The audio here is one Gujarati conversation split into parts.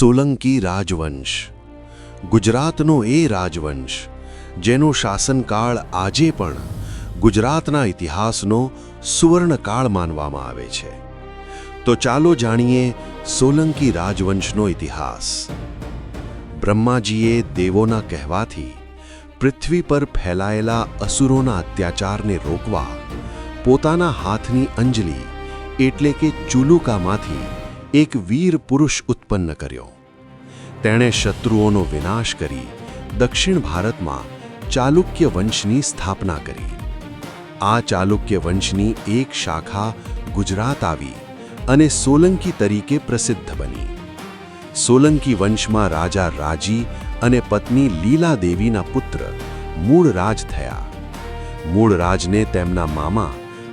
સોલંકી રાજવંશ. ગુજરાતનો એ રાજવંશ, જેનો શાસનકાળ આજે પણ ગુજરાતના ઇતિહાસનો સુવર્ણકાળ માનવામાં આવે છે. તો ચાલો જાણીએ સોલંકી રાજવંશનો ઇતિહાસ. બ્રહ્માજીએ દેવોના કહેવાથી પૃથ્વી પર ફેલાયેલા અસુરોના અત્યાચારને રોકવા પોતાના હાથની અંજલિ એટલે કે ચુલુકામાંથી એક વીર પુરુષ ઉત્પન્ન કર્યો. તેણે શત્રુઓનો વિનાશ કરી દક્ષિણ ભારતમાં ચાલુક્ય વંશની સ્થાપના કરી. આ ચાલુક્ય વંશની એક શાખા ગુજરાત આવી અને સોલંકી તરીકે પ્રસિદ્ધ બની. સોલંકી વંશમાં રાજા રાજી અને પત્ની લીલા દેવીના પુત્ર મૂળરાજ થયા. મૂળરાજને તેમના મામા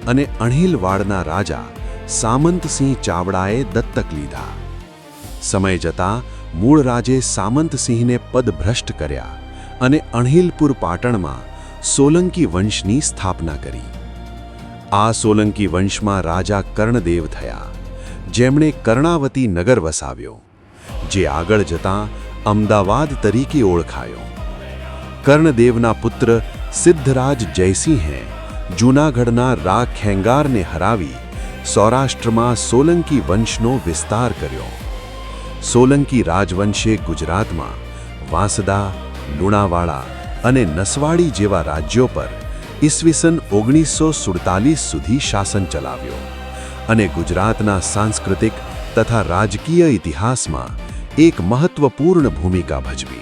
અને અણહિલવાડના રાજા સામંતસિંહ ચાવડાએ દત્તક લીધા. સમય જતાં મૂળરાજે સામંતસિંહને પદભ્રષ્ટ કર્યા અને અણહિલપુર પાટણમાં સોલંકી વંશની સ્થાપના કરી. આ સોલંકી વંશમાં રાજા કર્ણદેવ થયા. જેમણે કર્ણાવતી નગર વસાવ્યો, જે આગળ જતાં અમદાવાદ તરીકે ઓળખાયો. કર્ણદેવના પુત્ર સિદ્ધરાજ જયસિંહે જૂનાગઢના રા ખેંગારને હરાવી સૌરાષ્ટ્રમાં સોલંકી વંશનો વિસ્તાર કર્યો. સોલંકી રાજવંશે ગુજરાતમાં વાંસદા, લુણાવાડા અને નસવાડી જેવા રાજ્યો પર ઈસવીસન ઓગણીસો સુડતાલીસ સુધી શાસન ચલાવ્યો અને ગુજરાતના સાંસ્કૃતિક તથા રાજકીય ઇતિહાસમાં એક મહત્વપૂર્ણ ભૂમિકા ભજવી.